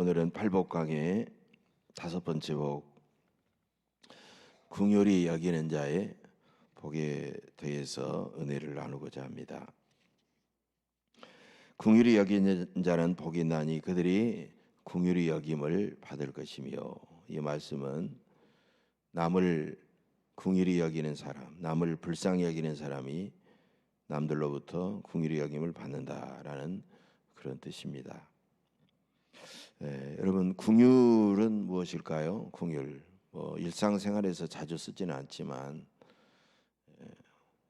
오늘은 팔복강의 다섯 번째 복 궁율이 여기는 자의 복에 대해서 은혜를 나누고자 합니다. 궁율이 여기는 자는 복이 나니 그들이 궁율이 여김을 받을 것이며 이 말씀은 남을 궁율이 여기는 사람, 남을 불쌍히 여기는 사람이 남들로부터 궁율이 여김을 받는다라는 그런 뜻입니다. 예, 여러분 궁율은 무엇일까요? 궁율 뭐 일상생활에서 자주 쓰지는 않지만 예,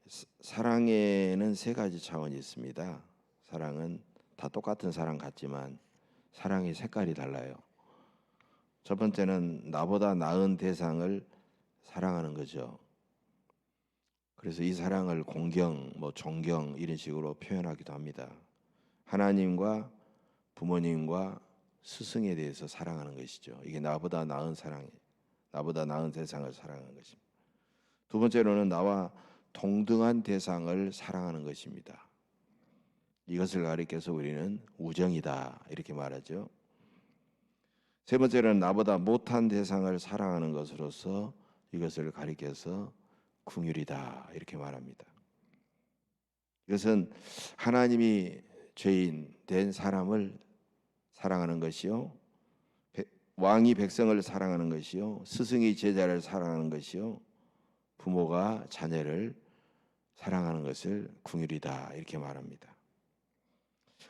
사- 사랑에는 세 가지 차원이 있습니다. 사랑은 다 똑같은 사랑 같지만 사랑의 색깔이 달라요. 첫 번째는 나보다 나은 대상을 사랑하는 거죠. 그래서 이 사랑을 공경, 뭐 존경 이런 식으로 표현하기도 합니다. 하나님과 부모님과 스승에 대해서 사랑하는 것이죠. 이게 나보다 나은 사랑, 나보다 나은 대상을 사랑하는 것입니다. 두 번째로는 나와 동등한 대상을 사랑하는 것입니다. 이것을 가리켜서 우리는 우정이다 이렇게 말하죠. 세 번째는 나보다 못한 대상을 사랑하는 것으로서 이것을 가리켜서 궁율이다 이렇게 말합니다. 이것은 하나님이 죄인 된 사람을 사랑하는 것이요. 백- 왕이 백성을 사랑하는 것이요. 스승이 제자를 사랑하는 것이요. 부모가 자녀를 사랑하는 것을 궁율이다 이렇게 말합니다.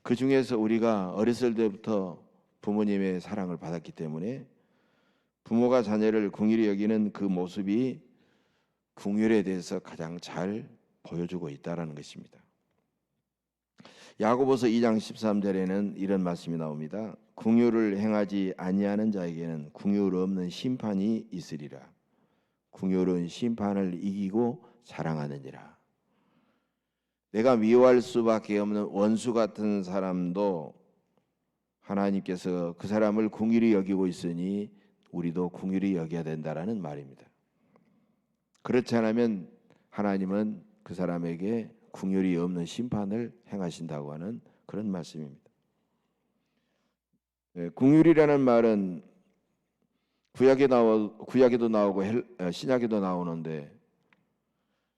그 중에서 우리가 어렸을 때부터 부모님의 사랑을 받았기 때문에 부모가 자녀를 궁율히 여기는 그 모습이 궁율에 대해서 가장 잘 보여주고 있다라는 것입니다. 야고보서 2장 13절에는 이런 말씀이 나옵니다. 궁율을 행하지 아니하는 자에게는 궁율 없는 심판이 있으리라. 궁율은 심판을 이기고 사랑하느니라. 내가 미워할 수밖에 없는 원수 같은 사람도 하나님께서 그 사람을 궁율히 여기고 있으니 우리도 궁율히 여겨야 된다라는 말입니다. 그렇지 않으면 하나님은 그 사람에게 궁율이 없는 심판을 행하신다고 하는 그런 말씀입니다. 예, 궁율이라는 말은 구약에 나와 구약에도 나오고 헬, 어, 신약에도 나오는데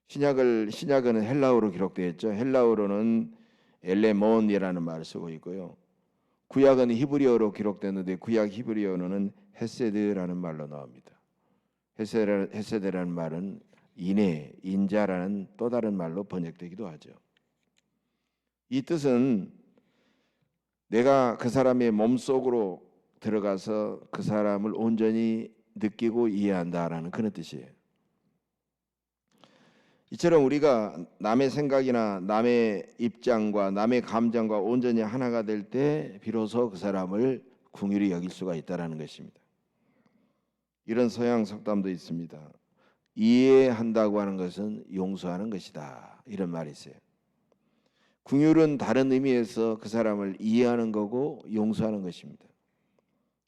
신약을 신약은 헬라어로 기록되어 있죠. 헬라어로는 엘레몬이라는 말을 쓰고 있고요. 구약은 히브리어로 기록됐는데 구약 히브리어로는 헤세드라는 말로 나옵니다. 헤세드, 헤세드라는 말은 인애, 인자라는 또 다른 말로 번역되기도 하죠. 이 뜻은 내가 그 사람의 몸 속으로 들어가서 그 사람을 온전히 느끼고 이해한다라는 그런 뜻이에요. 이처럼 우리가 남의 생각이나 남의 입장과 남의 감정과 온전히 하나가 될 때 비로소 그 사람을 궁휼히 여길 수가 있다라는 것입니다. 이런 서양 속담도 있습니다. 이해한다고 하는 것은 용서하는 것이다. 이런 말이 있어요. 궁율은 다른 의미에서 그 사람을 이해하는 거고 용서하는 것입니다.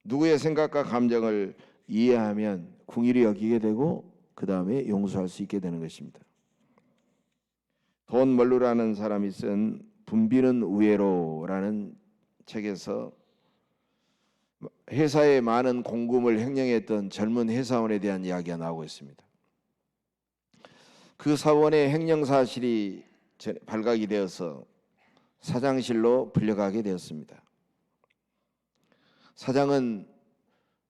누구의 생각과 감정을 이해하면 궁율이 여기게 되고 그 다음에 용서할 수 있게 되는 것입니다. 돈 멀루라는 사람이 쓴 분비는 우애로라는 책에서 회사에 많은 공금을 횡령했던 젊은 회사원에 대한 이야기가 나오고 있습니다. 그 사원의 횡령 사실이 제- 발각이 되어서 사장실로 불려가게 되었습니다. 사장은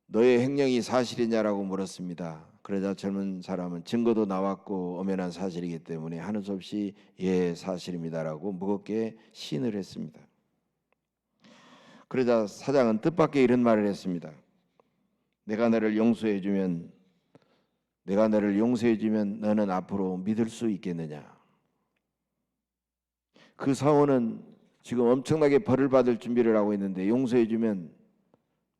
너의 횡령이 사실이냐라고 물었습니다. 그러자 젊은 사람은 증거도 나왔고 엄연한 사실이기 때문에 하는 수 없이 예 사실입니다라고 무겁게 시인을 했습니다. 그러자 사장은 뜻밖의 이런 말을 했습니다. 내가 너를 용서해 주면 내가 너를 용서해 주면 너는 앞으로 믿을 수 있겠느냐? 그 사원은 지금 엄청나게 벌을 받을 준비를 하고 있는데 용서해 주면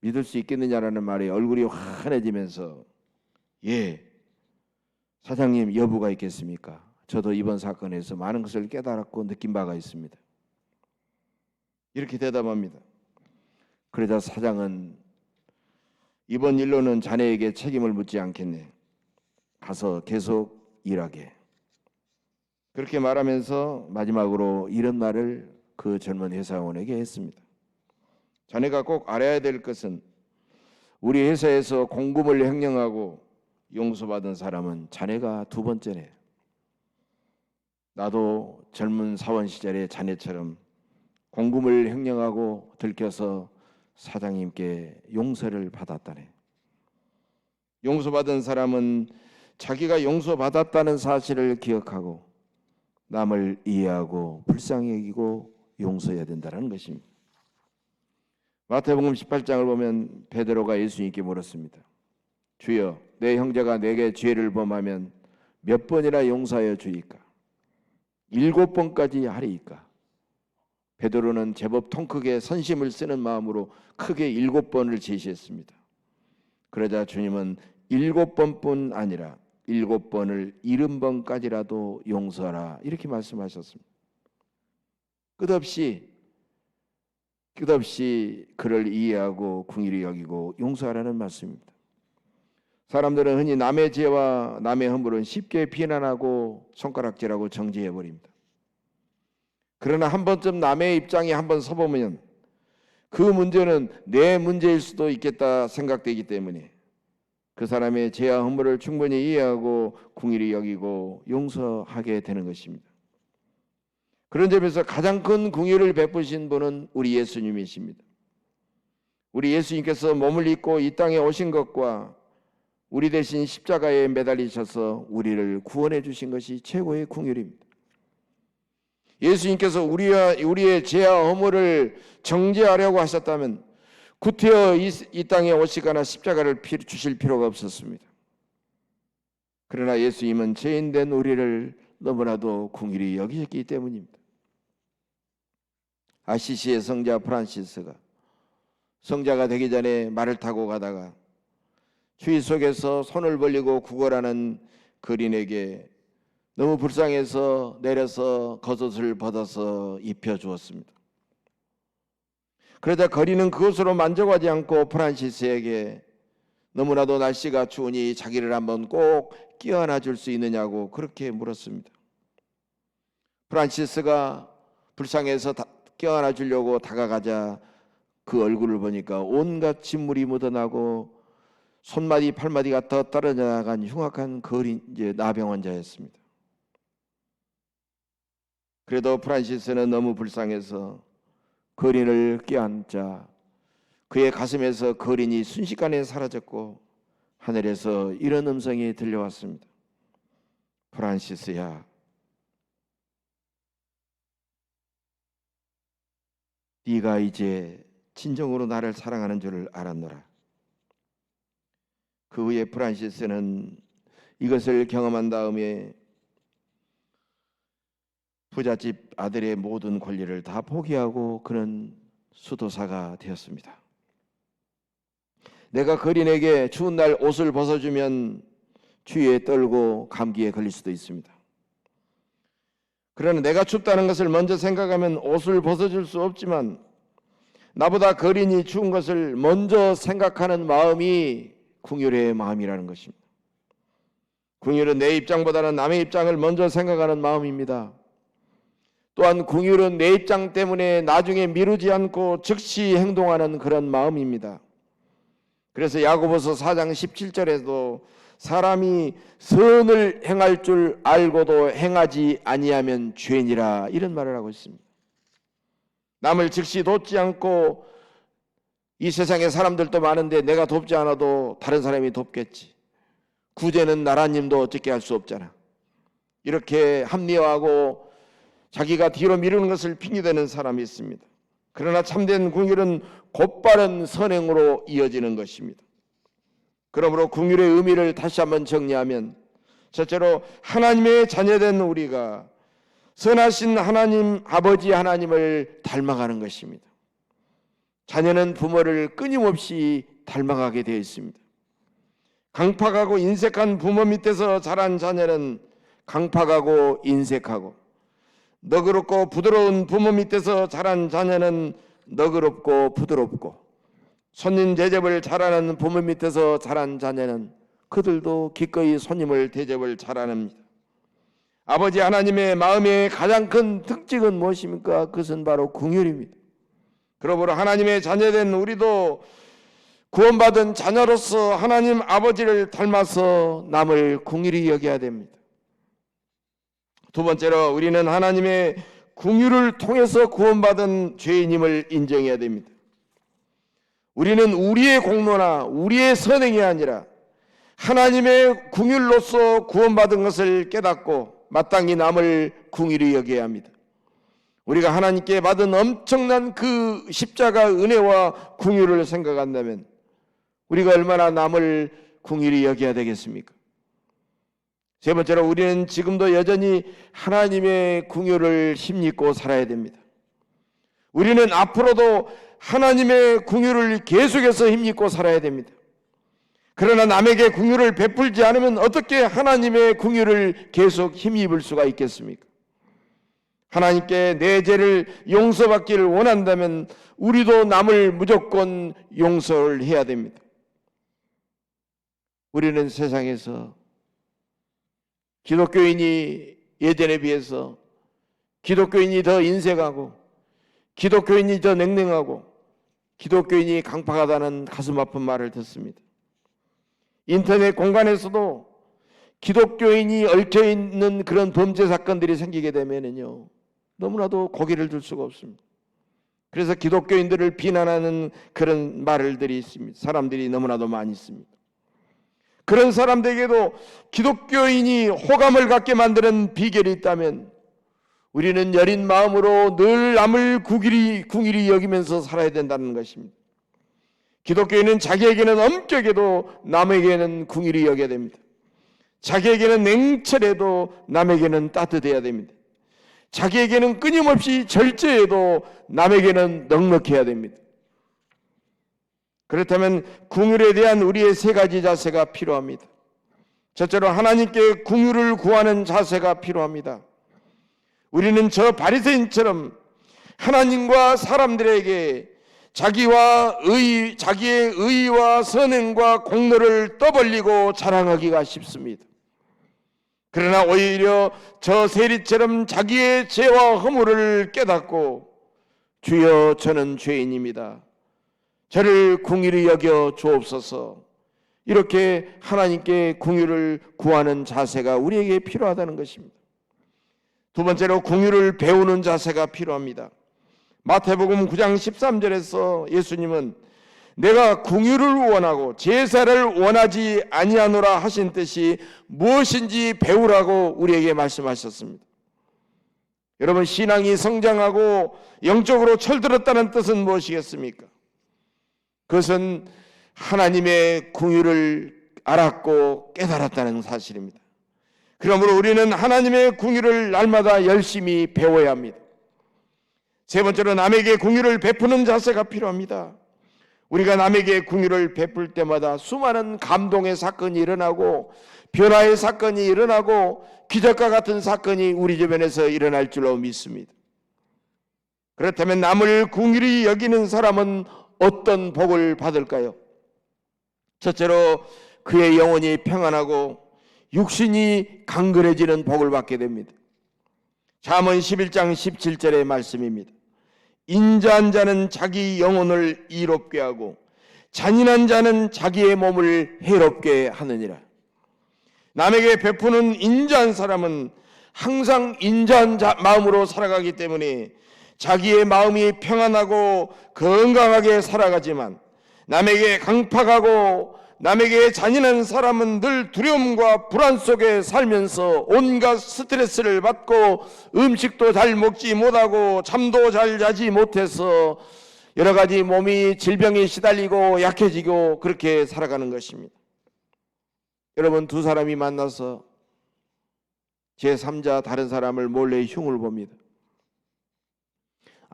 믿을 수 있겠느냐라는 말에 얼굴이 환해지면서 예 사장님 여부가 있겠습니까? 저도 이번 사건에서 많은 것을 깨달았고 느낀 바가 있습니다. 이렇게 대답합니다. 그러자 사장은 이번 일로는 자네에게 책임을 묻지 않겠네. 가서 계속 일하게. 그렇게 말하면서 마지막으로 이런 말을 그 젊은 회사원에게 했습니다. 자네가 꼭 알아야 될 것은 우리 회사에서 공금을 횡령하고 용서받은 사람은 자네가 두 번째네. 나도 젊은 사원 시절에 자네처럼 공금을 횡령하고 들켜서 사장님께 용서를 받았다네. 용서받은 사람은 자기가 용서받았다는 사실을 기억하고 남을 이해하고 불쌍히 여기고 용서해야 된다는 것입니다. 마태복음 18장을 보면 베드로가 예수님께 물었습니다. 주여, 내 형제가 내게 죄를 범하면 몇 번이나 용서하여 주이까? 일곱 번까지 하리이까? 베드로는 제법 통 크게 선심을 쓰는 마음으로 크게 일곱 번을 제시했습니다. 그러자 주님은 일곱 번뿐 아니라 일곱 번을 일흔 번까지라도 용서하라 이렇게 말씀하셨습니다. 끝없이 끝없이 그를 이해하고 궁일이 여기고 용서하라는 말씀입니다. 사람들은 흔히 남의 죄와 남의 허물은 쉽게 비난하고 손가락질하고 정지해 버립니다. 그러나 한 번쯤 남의 입장에 한 번 서보면 그 문제는 내 문제일 수도 있겠다 생각되기 때문에 그 사람의 죄와 허물을 충분히 이해하고 궁일이 여기고 용서하게 되는 것입니다. 그런 점에서 가장 큰 궁유를 베푸신 분은 우리 예수님이십니다. 우리 예수님께서 몸을 입고 이 땅에 오신 것과 우리 대신 십자가에 매달리셔서 우리를 구원해 주신 것이 최고의 궁율입니다. 예수님께서 우리와 우리의 죄와 허물을 정죄하려고 하셨다면 구태여 이, 이 땅에 오시거나 십자가를 피, 주실 필요가 없었습니다. 그러나 예수님은 죄인된 우리를 너무나도 궁일이 여기셨기 때문입니다. 아시시의 성자 프란시스가 성자가 되기 전에 말을 타고 가다가 추위 속에서 손을 벌리고 구걸하는 거린에게 너무 불쌍해서 내려서 겉옷을 벗어서 입혀 주었습니다. 그러자 거린은 그것으로 만족하지 않고 프란시스에게 너무나도 날씨가 추우니 자기를 한번 꼭 끼워안아 줄 수 있느냐고 그렇게 물었습니다. 프란시스가 불쌍해서 껴안아 주려고 다가가자 그 얼굴을 보니까 온갖 진물이 묻어나고 손마디 팔마디 가 더 떨어져 나간 흉악한 거린 이제 나병 환자였습니다. 그래도 프란시스는 너무 불쌍해서 거린을 껴안자 그의 가슴에서 거린이 순식간에 사라졌고 하늘에서 이런 음성이 들려왔습니다. 프란시스야, 네가 이제 진정으로 나를 사랑하는 줄을 알았노라. 그 후에 프란시스는 이것을 경험한 다음에 부잣집 아들의 모든 권리를 다 포기하고 그는 수도사가 되었습니다. 내가 거린에게 추운 날 옷을 벗어주면 추위에 떨고 감기에 걸릴 수도 있습니다. 그러나 내가 춥다는 것을 먼저 생각하면 옷을 벗어줄 수 없지만 나보다 거린이 추운 것을 먼저 생각하는 마음이 궁율의 마음이라는 것입니다. 궁율은 내 입장보다는 남의 입장을 먼저 생각하는 마음입니다. 또한 궁율은 내 입장 때문에 나중에 미루지 않고 즉시 행동하는 그런 마음입니다. 그래서 야고보서 4장 17절에도 사람이 선을 행할 줄 알고도 행하지 아니하면 죄니라 이런 말을 하고 있습니다. 남을 즉시 돕지 않고 이 세상에 사람들도 많은데 내가 돕지 않아도 다른 사람이 돕겠지. 구제는 나라님도 어떻게 할 수 없잖아. 이렇게 합리화하고 자기가 뒤로 미루는 것을 핑계대는 사람이 있습니다. 그러나 참된 궁율은 곧바른 선행으로 이어지는 것입니다. 그러므로 궁율의 의미를 다시 한번 정리하면 첫째로 하나님의 자녀된 우리가 선하신 하나님 아버지 하나님을 닮아가는 것입니다. 자녀는 부모를 끊임없이 닮아가게 되어 있습니다. 강팍하고 인색한 부모 밑에서 자란 자녀는 강팍하고 인색하고 너그럽고 부드러운 부모 밑에서 자란 자녀는 너그럽고 부드럽고 손님 대접을 잘하는 부모 밑에서 자란 자녀는 그들도 기꺼이 손님을 대접을 잘하는 아버지 하나님의 마음의 가장 큰 특징은 무엇입니까? 그것은 바로 궁율입니다. 그러므로 하나님의 자녀된 우리도 구원받은 자녀로서 하나님 아버지를 닮아서 남을 궁일히 여겨야 됩니다. 두 번째로 우리는 하나님의 궁유를 통해서 구원받은 죄인임을 인정해야 됩니다. 우리는 우리의 공로나 우리의 선행이 아니라 하나님의 궁율로서 구원받은 것을 깨닫고 마땅히 남을 궁일히 여겨야 합니다. 우리가 하나님께 받은 엄청난 그 십자가 은혜와 궁유를 생각한다면 우리가 얼마나 남을 궁일히 여겨야 되겠습니까? 세 번째로 우리는 지금도 여전히 하나님의 궁유를 힘입고 살아야 됩니다. 우리는 앞으로도 하나님의 궁유를 계속해서 힘입고 살아야 됩니다. 그러나 남에게 궁유를 베풀지 않으면 어떻게 하나님의 궁유를 계속 힘입을 수가 있겠습니까? 하나님께 내 죄를 용서받기를 원한다면 우리도 남을 무조건 용서를 해야 됩니다. 우리는 세상에서 기독교인이 예전에 비해서 기독교인이 더 인색하고 기독교인이 더 냉랭하고 기독교인이 강팍하다는 가슴 아픈 말을 듣습니다. 인터넷 공간에서도 기독교인이 얽혀 있는 그런 범죄 사건들이 생기게 되면은요 너무나도 고개를 들 수가 없습니다. 그래서 기독교인들을 비난하는 그런 말들이 있습니다. 사람들이 너무나도 많이 있습니다. 그런 사람들에게도 기독교인이 호감을 갖게 만드는 비결이 있다면 우리는 여린 마음으로 늘 남을 구길이 궁일이 여기면서 살아야 된다는 것입니다. 기독교인은 자기에게는 엄격해도 남에게는 궁일이 여겨야 됩니다. 자기에게는 냉철해도 남에게는 따뜻해야 됩니다. 자기에게는 끊임없이 절제해도 남에게는 넉넉해야 됩니다. 그렇다면 궁율에 대한 우리의 세 가지 자세가 필요합니다. 첫째로 하나님께 궁율을 구하는 자세가 필요합니다. 우리는 저 바리새인처럼 하나님과 사람들에게 자기와 의, 자기의 의와 선행과 공로를 떠벌리고 자랑하기가 쉽습니다. 그러나 오히려 저 세리처럼 자기의 죄와 허물을 깨닫고 주여 저는 죄인입니다. 저를 궁일히 여겨 주옵소서. 이렇게 하나님께 궁유를 구하는 자세가 우리에게 필요하다는 것입니다. 두 번째로 궁유를 배우는 자세가 필요합니다. 마태복음 9장 13절에서 예수님은 내가 궁유를 원하고 제사를 원하지 아니하노라 하신 뜻이 무엇인지 배우라고 우리에게 말씀하셨습니다. 여러분 신앙이 성장하고 영적으로 철들었다는 뜻은 무엇이겠습니까? 그것은 하나님의 궁유를 알았고 깨달았다는 사실입니다. 그러므로 우리는 하나님의 궁유를 날마다 열심히 배워야 합니다. 세 번째로 남에게 궁유를 베푸는 자세가 필요합니다. 우리가 남에게 궁유를 베풀 때마다 수많은 감동의 사건이 일어나고 변화의 사건이 일어나고 기적과 같은 사건이 우리 주변에서 일어날 줄로 믿습니다. 그렇다면 남을 궁유히 여기는 사람은 어떤 복을 받을까요? 첫째로 그의 영혼이 평안하고 육신이 강건해지는 복을 받게 됩니다. 잠언 11장 17절의 말씀입니다. 인자한 자는 자기 영혼을 이롭게 하고 잔인한 자는 자기의 몸을 해롭게 하느니라. 남에게 베푸는 인자한 사람은 항상 인자한 자, 마음으로 살아가기 때문에 자기의 마음이 평안하고 건강하게 살아가지만 남에게 강팍하고 남에게 잔인한 사람은 늘 두려움과 불안 속에 살면서 온갖 스트레스를 받고 음식도 잘 먹지 못하고 잠도 잘 자지 못해서 여러 가지 몸이 질병에 시달리고 약해지고 그렇게 살아가는 것입니다. 여러분 두 사람이 만나서 제3자 다른 사람을 몰래 흉을 봅니다.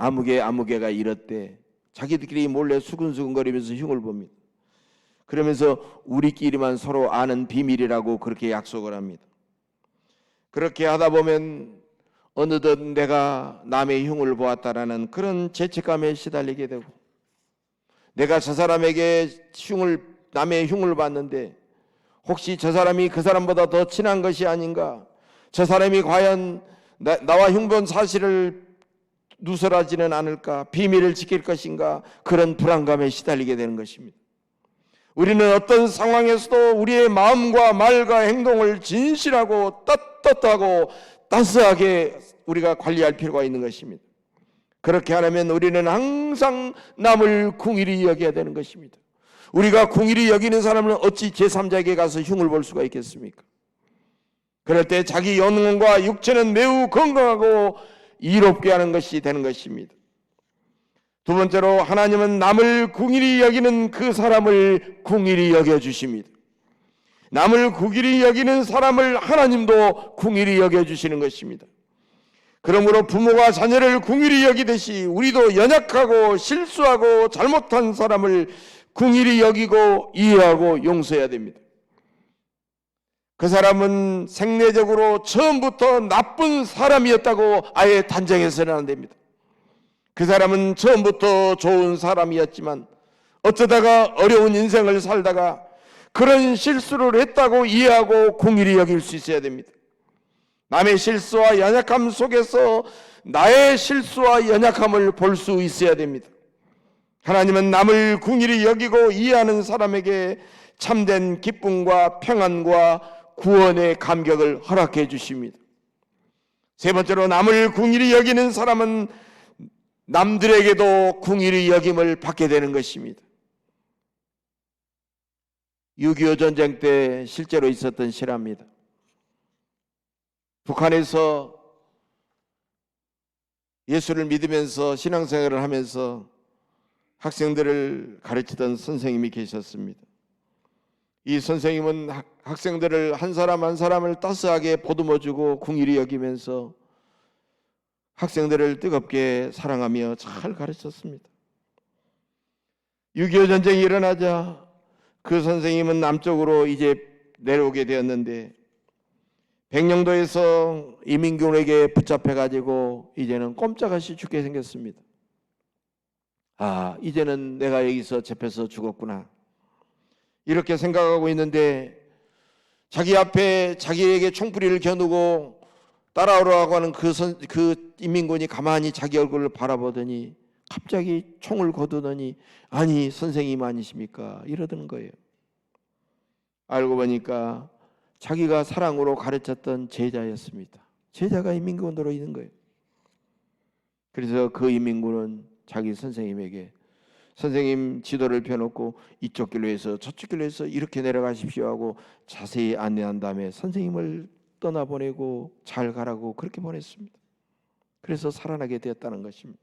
아무개 아무개가 이렇대 자기들끼리 몰래 수근수근거리면서 흉을 봅니다. 그러면서 우리끼리만 서로 아는 비밀이라고 그렇게 약속을 합니다. 그렇게 하다 보면 어느덧 내가 남의 흉을 보았다라는 그런 죄책감에 시달리게 되고 내가 저 사람에게 흉을 남의 흉을 봤는데 혹시 저 사람이 그 사람보다 더 친한 것이 아닌가? 저 사람이 과연 나, 와 흉본 사실을 누설하지는 않을까? 비밀을 지킬 것인가? 그런 불안감에 시달리게 되는 것입니다. 우리는 어떤 상황에서도 우리의 마음과 말과 행동을 진실하고 떳떳하고 따스하게 우리가 관리할 필요가 있는 것입니다. 그렇게 하려면 우리는 항상 남을 궁일이 여겨야 되는 것입니다. 우리가 궁일이 여기는 사람은 어찌 제3자에게 가서 흉을 볼 수가 있겠습니까? 그럴 때 자기 영혼과 육체는 매우 건강하고 이롭게 하는 것이 되는 것입니다. 두 번째로 하나님은 남을 궁일이 여기는 그 사람을 궁일이 여겨 주십니다. 남을 궁일이 여기는 사람을 하나님도 궁일이 여겨 주시는 것입니다. 그러므로 부모가 자녀를 궁일이 여기듯이 우리도 연약하고 실수하고 잘못한 사람을 궁일이 여기고 이해하고 용서해야 됩니다. 그 사람은 생내적으로 처음부터 나쁜 사람이었다고 아예 단정해서는 안 됩니다. 그 사람은 처음부터 좋은 사람이었지만 어쩌다가 어려운 인생을 살다가 그런 실수를 했다고 이해하고 궁일이 여길 수 있어야 됩니다. 남의 실수와 연약함 속에서 나의 실수와 연약함을 볼 수 있어야 됩니다. 하나님은 남을 궁일이 여기고 이해하는 사람에게 참된 기쁨과 평안과 구원의 감격을 허락해 주십니다. 세 번째로 남을 궁일이 여기는 사람은 남들에게도 궁일이 여김을 받게 되는 것입니다. 6.25 전쟁 때 실제로 있었던 실화입니다. 북한에서 예수를 믿으면서 신앙생활을 하면서 학생들을 가르치던 선생님이 계셨습니다. 이 선생님은 학- 학생들을 한 사람 한 사람을 따스하게 보듬어주고 궁일이 여기면서 학생들을 뜨겁게 사랑하며 잘 가르쳤습니다. 6.25 전쟁이 일어나자 그 선생님은 남쪽으로 이제 내려오게 되었는데 백령도에서 이민군에게 붙잡혀 가지고 이제는 꼼짝없이 죽게 생겼습니다. 아, 이제는 내가 여기서 잡혀서 죽었구나. 이렇게 생각하고 있는데 자기 앞에 자기에게 총부리를 겨누고 따라오라고 하는 그, 선, 그 인민군이 가만히 자기 얼굴을 바라보더니 갑자기 총을 거두더니 아니 선생님 아니십니까 이러던 거예요. 알고 보니까 자기가 사랑으로 가르쳤던 제자였습니다. 제자가 인민군으로 있는 거예요. 그래서 그 인민군은 자기 선생님에게 선생님 지도를 펴놓고 이쪽 길로 해서 저쪽 길로 해서 이렇게 내려가십시오 하고 자세히 안내한 다음에 선생님을 떠나보내고 잘 가라고 그렇게 보냈습니다. 그래서 살아나게 되었다는 것입니다.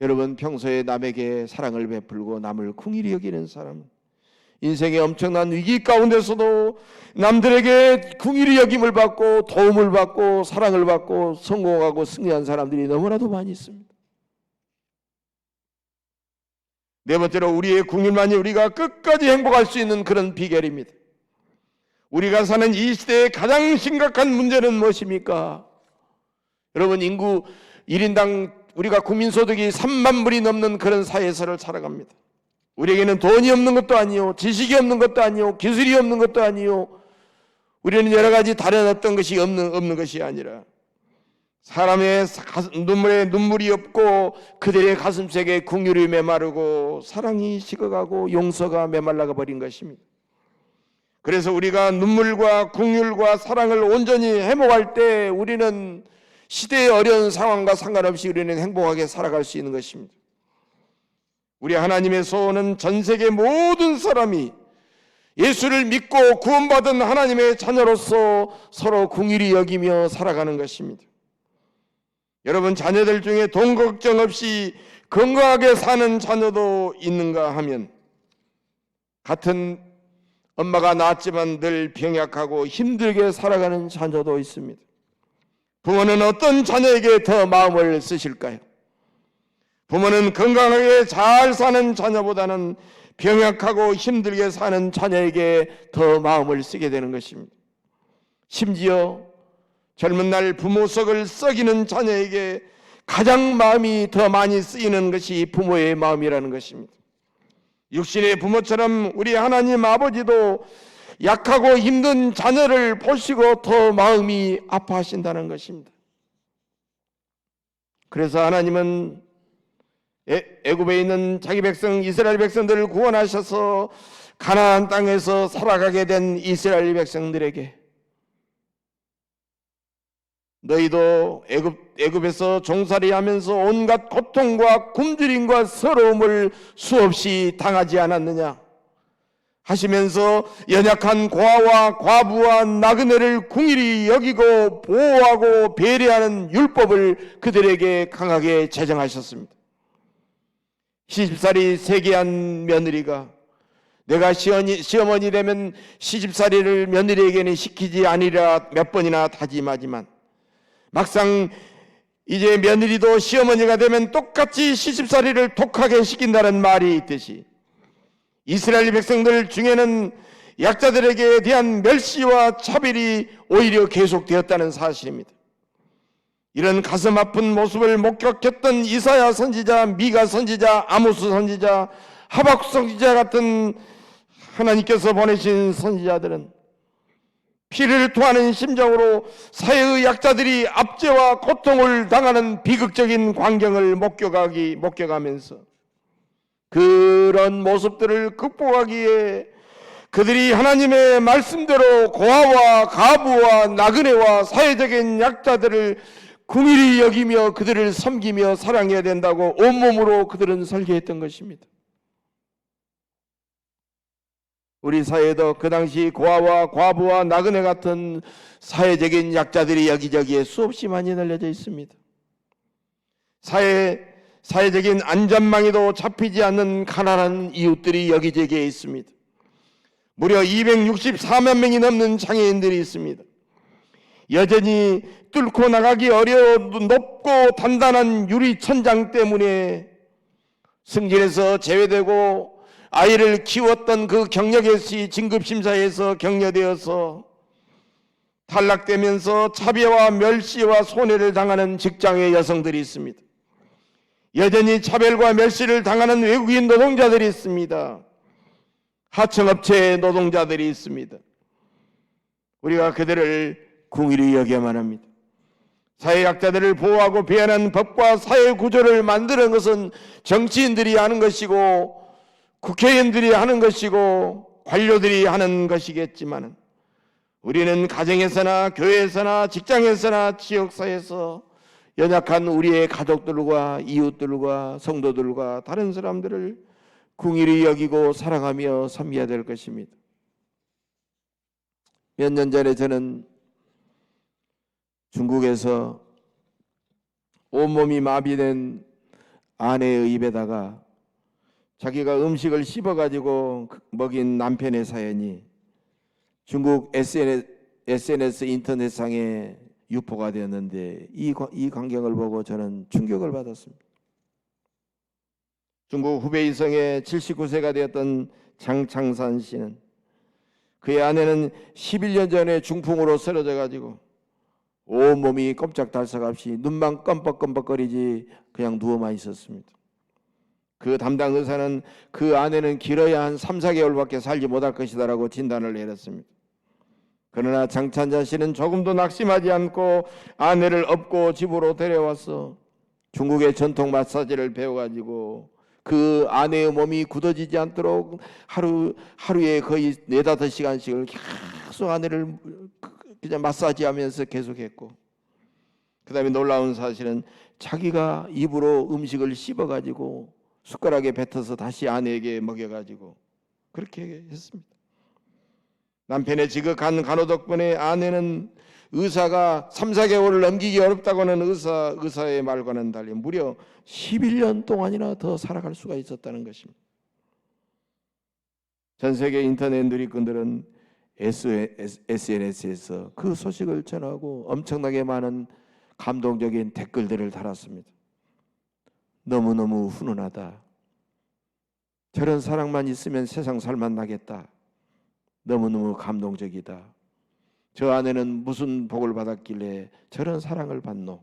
여러분 평소에 남에게 사랑을 베풀고 남을 궁일이 여기는 사람 인생의 엄청난 위기 가운데서도 남들에게 궁일이 여김을 받고 도움을 받고 사랑을 받고 성공하고 승리한 사람들이 너무나도 많이 있습니다. 네 번째로 우리의 궁일만이 우리가 끝까지 행복할 수 있는 그런 비결입니다. 우리가 사는 이 시대의 가장 심각한 문제는 무엇입니까? 여러분 인구 1인당 우리가 국민소득이 3만 불이 넘는 그런 사회에서를 살아갑니다. 우리에게는 돈이 없는 것도 아니요, 지식이 없는 것도 아니요, 기술이 없는 것도 아니요. 우리는 여러 가지 다른 어떤 것이 없는 없는 것이 아니라 사람의 눈물에 눈물이 없고 그들의 가슴속에 궁율이 메마르고 사랑이 식어가고 용서가 메말라가 버린 것입니다. 그래서 우리가 눈물과 궁율과 사랑을 온전히 해먹할 때 우리는 시대의 어려운 상황과 상관없이 우리는 행복하게 살아갈 수 있는 것입니다. 우리 하나님의 소원은 전 세계 모든 사람이 예수를 믿고 구원받은 하나님의 자녀로서 서로 궁일이 여기며 살아가는 것입니다. 여러분 자녀들 중에 돈 걱정 없이 건강하게 사는 자녀도 있는가 하면 같은 엄마가 낳았지만 늘 병약하고 힘들게 살아가는 자녀도 있습니다. 부모는 어떤 자녀에게 더 마음을 쓰실까요? 부모는 건강하게 잘 사는 자녀보다는 병약하고 힘들게 사는 자녀에게 더 마음을 쓰게 되는 것입니다. 심지어 젊은 날 부모 속을 썩이는 자녀에게 가장 마음이 더 많이 쓰이는 것이 부모의 마음이라는 것입니다. 육신의 부모처럼 우리 하나님 아버지도 약하고 힘든 자녀를 보시고 더 마음이 아파하신다는 것입니다. 그래서 하나님은 애- 애굽에 있는 자기 백성 이스라엘 백성들을 구원하셔서 가나안 땅에서 살아가게 된 이스라엘 백성들에게 너희도 애굽 애굽에서 종살이하면서 온갖 고통과 굶주림과 서러움을 수없이 당하지 않았느냐 하시면서 연약한 고아와 과부와 나그네를 궁일이 여기고 보호하고 배려하는 율법을 그들에게 강하게 제정하셨습니다. 시집살이 세계한 며느리가 내가 시어머니, 시어머니 되면 시집살이를 며느리에게는 시키지 아니라 몇 번이나 다짐하지만 막상 이제 며느리도 시어머니가 되면 똑같이 시집살이를 독하게 시킨다는 말이 있듯이 이스라엘 백성들 중에는 약자들에게 대한 멸시와 차별이 오히려 계속되었다는 사실입니다. 이런 가슴 아픈 모습을 목격했던 이사야 선지자, 미가 선지자, 아모스 선지자, 하박 선지자 같은 하나님께서 보내신 선지자들은 피를 토하는 심정으로 사회의 약자들이 압제와 고통을 당하는 비극적인 광경을 목격하기 목격하면서 그런 모습들을 극복하기에 그들이 하나님의 말씀대로 고아와 가부와 나그네와 사회적인 약자들을 궁일이 여기며 그들을 섬기며 사랑해야 된다고 온몸으로 그들은 설계했던 것입니다. 우리 사회도 그 당시 고아와 과부와 나그네 같은 사회적인 약자들이 여기저기에 수없이 많이 널려져 있습니다. 사회 사회적인 안전망에도 잡히지 않는 가난한 이웃들이 여기저기에 있습니다. 무려 264만 명이 넘는 장애인들이 있습니다. 여전히 뚫고 나가기 어려워 높고 단단한 유리 천장 때문에 승진에서 제외되고 아이를 키웠던 그 경력에서 진급심사에서 격려되어서 탈락되면서 차별와 멸시와 손해를 당하는 직장의 여성들이 있습니다. 여전히 차별과 멸시를 당하는 외국인 노동자들이 있습니다. 하청업체 노동자들이 있습니다. 우리가 그들을 궁일이 여겨야만 합니다. 사회약자들을 보호하고 배하는 법과 사회 구조를 만드는 것은 정치인들이 하는 것이고 국회의원들이 하는 것이고 관료들이 하는 것이겠지만 우리는 가정에서나 교회에서나 직장에서나 지역사회에서 연약한 우리의 가족들과 이웃들과 성도들과 다른 사람들을 궁일이 여기고 사랑하며 섬겨야 될 것입니다. 몇 년 전에 저는 중국에서 온몸이 마비된 아내의 입에다가 자기가 음식을 씹어가지고 먹인 남편의 사연이 중국 SNS, SNS 인터넷상에 유포가 되었는데 이, 과- 이 광경을 보고 저는 충격을 받았습니다. 중국 후베이성의 79세가 되었던 장창산 씨는 그의 아내는 11년 전에 중풍으로 쓰러져 가지고 온몸이 꼼짝달싹 없이 눈만 껌뻑껌뻑거리지 그냥 누워만 있었습니다. 그 담당 의사는 그 아내는 길어야 한 3, 4개월밖에 살지 못할 것이다라고 진단을 내렸습니다. 그러나 장찬자 씨는 조금도 낙심하지 않고 아내를 업고 집으로 데려와서 중국의 전통 마사지를 배워가지고 그 아내의 몸이 굳어지지 않도록 하루 하루에 거의 네다섯 시간씩을 계속 아내를 그냥 마사지 하면서 계속했고 그 다음에 놀라운 사실은 자기가 입으로 음식을 씹어가지고 숟가락에 뱉어서 다시 아내에게 먹여가지고 그렇게 했습니다. 남편의 지극한 간호 덕분에 아내는 의사가 3, 4개월을 넘기기 어렵다고 하는 의사, 의사의 말과는 달리 무려 11년 동안이나 더 살아갈 수가 있었다는 것입니다. 전 세계 인터넷 누리꾼들은 SNS에서 그 소식을 전하고 엄청나게 많은 감동적인 댓글들을 달았습니다. 너무너무 훈훈하다. 저런 사랑만 있으면 세상 살만 나겠다. 너무너무 감동적이다. 저 아내는 무슨 복을 받았길래 저런 사랑을 받노?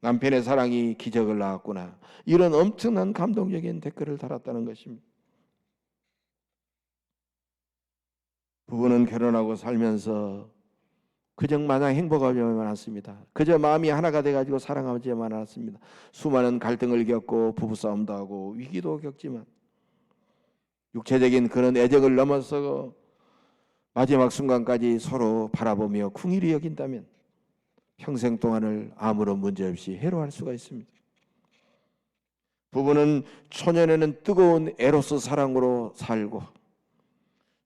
남편의 사랑이 기적을 낳았구나. 이런 엄청난 감동적인 댓글을 달았다는 것입니다. 부부는 결혼하고 살면서 그저 마냥 행복하지만 않습니다. 그저 마음이 하나가 돼가지고 사랑하지만 않습니다. 수많은 갈등을 겪고 부부싸움도 하고 위기도 겪지만 육체적인 그런 애정을 넘어서 마지막 순간까지 서로 바라보며 궁일이 여긴다면 평생 동안을 아무런 문제 없이 해로할 수가 있습니다. 부부는 초년에는 뜨거운 에로스 사랑으로 살고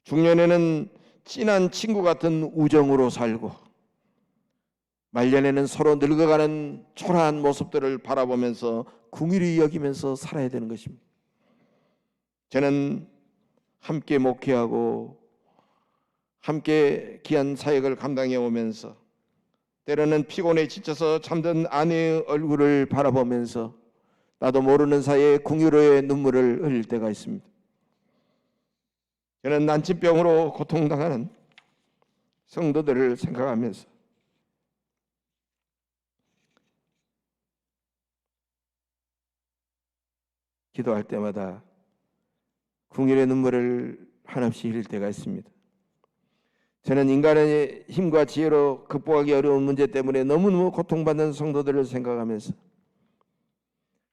중년에는 진한 친구 같은 우정으로 살고 말년에는 서로 늙어가는 초라한 모습들을 바라보면서 궁일이 여기면서 살아야 되는 것입니다. 저는 함께 목회하고 함께 귀한 사역을 감당해 오면서 때로는 피곤해 지쳐서 잠든 아내의 얼굴을 바라보면서 나도 모르는 사이에 궁유로의 눈물을 흘릴 때가 있습니다. 저는 난치병으로 고통당하는 성도들을 생각하면서 기도할 때마다 궁일의 눈물을 한없이 흘릴 때가 있습니다. 저는 인간의 힘과 지혜로 극복하기 어려운 문제 때문에 너무너무 고통받는 성도들을 생각하면서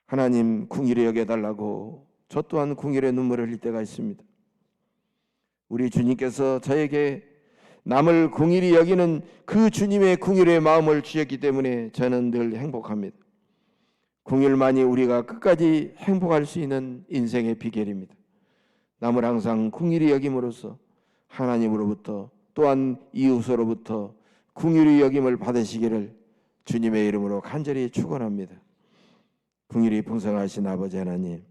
하나님 궁일에 여겨달라고 저 또한 궁일의 눈물을 흘릴 때가 있습니다. 우리 주님께서 저에게 남을 궁일이 여기는 그 주님의 궁일의 마음을 주셨기 때문에 저는 늘 행복합니다. 궁일만이 우리가 끝까지 행복할 수 있는 인생의 비결입니다. 남을 항상 궁일이 여김으로써 하나님으로부터 또한 이웃으로부터 궁일이 여김을 받으시기를 주님의 이름으로 간절히 축원합니다. 궁일이 풍성하신 아버지 하나님